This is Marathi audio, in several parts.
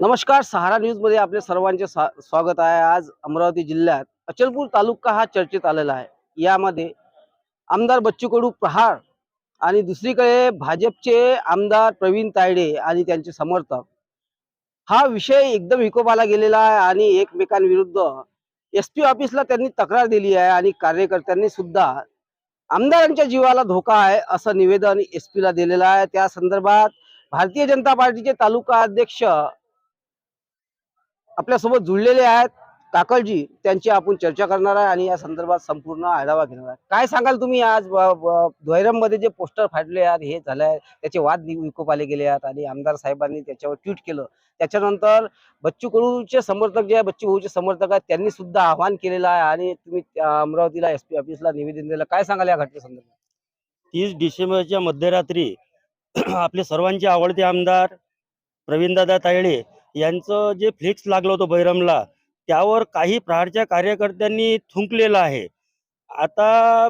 नमस्कार सहारा न्यूजमध्ये आपले सर्वांचे स्वा- स्वागत आहे. आज अमरावती जिल्ह्यात अचलपूर तालुका हा चर्चेत आलेला आहे. यामध्ये आमदार बच्चू कडू प्रहार आणि दुसरीकडे भाजपचे आमदार प्रवीण तायडे आणि त्यांचे समर्थक. हा विषय एकदम विकोपाला गेलेला आहे आणि एकमेकांविरुद्ध एस पी ऑफिसला त्यांनी तक्रार दिली आहे आणि कार्यकर्त्यांनी सुद्धा आमदारांच्या जीवाला धोका आहे असं निवेदन एस पीला दिलेलं आहे. त्या संदर्भात भारतीय जनता पार्टीचे तालुका अध्यक्ष आपल्यासोबत जुळलेले आहेत काकळजी त्यांची आपण चर्चा करणार आहे आणि या संदर्भात संपूर्ण आढावा घेणार आहे. काय सांगाल तुम्ही आज? मध्ये जे पोस्टर फाडले आहेत हे झालंय. त्याचे वाद विकोप आले गेले आहेत आणि आमदार साहेबांनी त्याच्यावर ट्विट केलं. त्याच्यानंतर बच्चू कडूचे समर्थक जे आहे बच्चू भाऊचे समर्थक आहेत त्यांनी सुद्धा आव्हान केलेलं आहे आणि तुम्ही त्या अमरावतीला एसपी ऑफिसला निवेदन दिलं काय सांगाल या घटनेसंदर्भात? तीस डिसेंबरच्या मध्यरात्री आपले सर्वांचे आवडते आमदार प्रवीणदादा तायडे यांचं जे फ्लेक्स लागलं होतं बैरमला त्यावर काही प्रहारच्या कार्यकर्त्यांनी थुंकलेलं आहे. आता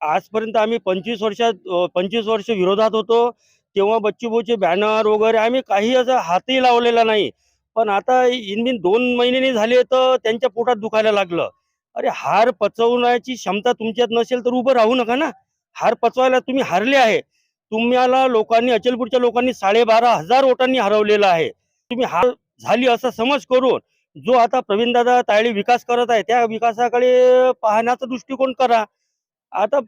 आजपर्यंत आम्ही पंचवीस वर्षात पंचवीस वर्ष विरोधात होतो तेव्हा बच्चूभाऊचे बॅनर वगैरे आम्ही काही असं हातही लावलेला नाही. पण आता इनबिन दोन महिन्यांनी झाले तर त्यांच्या पोटात दुखायला लागलं. अरे हार पचवण्याची क्षमता तुमच्यात नसेल तर उभं राहू नका ना. हार पचवायला तुम्ही हारले आहे. तुम्हाला लोकांनी अचलपूरच्या लोकांनी साडेबारा हजार वोटांनी हरवलेलं आहे. तुम्ही हार झाली असा समज करून जो आता प्रवीणदादा तायळी विकास करत आहे त्या विकासाकडे पाहण्याचा दृष्टिकोन करा. आता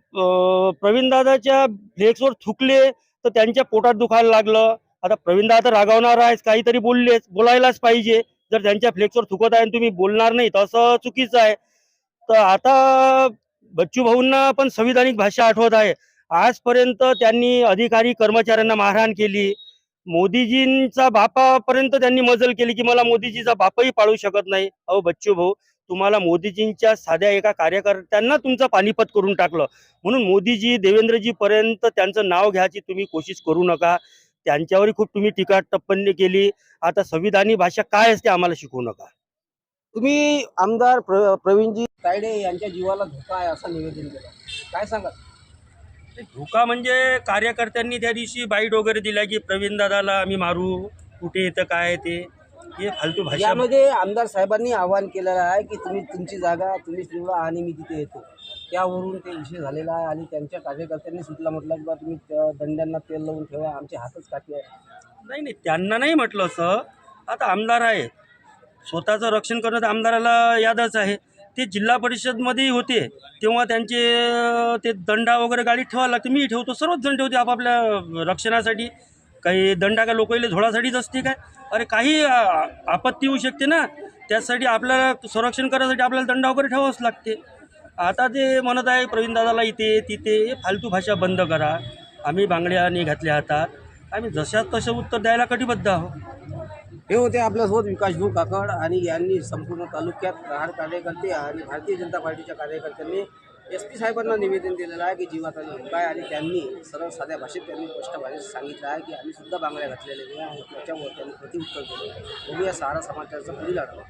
प्रवीणदादाच्या फ्लेक्सवर थुकले तर त्यांच्या पोटात दुखायला लागलं. आता प्रवीणदादा रागावणार आहेस काहीतरी बोललेच बोलायलाच पाहिजे. जर त्यांच्या फ्लेक्सवर थुकत आहे आणि तुम्ही बोलणार नाही तर असं चुकीचं आहे. तर आता बच्चू भाऊंना पण संविधानिक भाषा आठवत आहे. आजपर्यंत त्यांनी अधिकारी कर्मचाऱ्यांना मारहाण केली. मोदीजींचा बापापर्यंत त्यांनी मजल केली की मला मोदीजीचा बापही पाळू शकत नाही. अहो बच्चू भाऊ तुम्हाला मोदीजींच्या साध्या एका कार्यकर्त्यांना तुमचं पानिपत करून टाकलं. म्हणून मोदीजी देवेंद्रजी पर्यंत त्यांचं नाव घ्यायची तुम्ही कोशिश करू नका. त्यांच्यावरही खूप तुम्ही टीका टिप्पणी केली. आता संविधानी भाषा काय असते आम्हाला शिकवू नका. तुम्ही आमदार प्र प्रवीणजी तायडे यांच्या जीवाला धोका आहे असं निवेदन केलं. काय सांगा धोका म्हणजे कार्यकर्त्यांनी त्या दिवशी बाईट वगैरे दिल्या की प्रवीण दादाला आम्ही मारू कुठे येतं काय ते हे फालतू भाषा. यामध्ये आमदार साहेबांनी आवाहन केलेलं आहे की तुम्ही तुमची जागा तुम्हीच निवडा आणि मी तिथे येतो. त्यावरून ते विषय झालेला आहे आणि त्यांच्या कार्यकर्त्यांनी सुटला म्हटलं की बा तुम्ही त्या दंड्यांना तेल लावून ठेवा आमचे हातच काटे आहे नाही नाही त्यांना नाही म्हटलं असं. आता आमदार आहे स्वतःचं रक्षण करणं तर आमदाराला यादच आहे. ते जिल्हा परिषदमध्येही होते. तेव्हा त्यांचे ते दंडा वगैरे गाडीत ठेवा लागते मी ठेवतो सर्वच जण ठेवते आपापल्या रक्षणासाठी. काही दंडा का लोकांना झोडासाठीच असते काय? अरे काही आपत्ती येऊ शकते ना. त्यासाठी आपल्याला संरक्षण करायसाठी आपल्याला दंडा वगैरे ठेवावंच लागते. आता ते म्हणत आहे प्रवीण दादाला इथे तिथे फालतू भाषा बंद करा. आम्ही बांगड्या नाही घातल्या हातात आम्ही जशात तसं उत्तर द्यायला कटिबद्ध आहोत. हे होते आपल्यासोबत विकासभाऊ काकड आणि यांनी संपूर्ण तालुक्यात प्रहार कार्यकर्ते आणि भारतीय जनता पार्टीच्या कार्यकर्त्यांनी एस पी साहेबांना निवेदन दिलेलं आहे की जीवाचा धोका आहे आणि त्यांनी सरळ साध्या भाषेत त्यांनी स्पष्ट भाषेत सांगितलं आहे की आम्ही सुद्धा बांगड्या घातलेल्या आहेत त्याच्यामुळे त्यांनी प्रतिउत्तर दिलं. आहे बघूया सारा समाचारचा पुढील आढावा.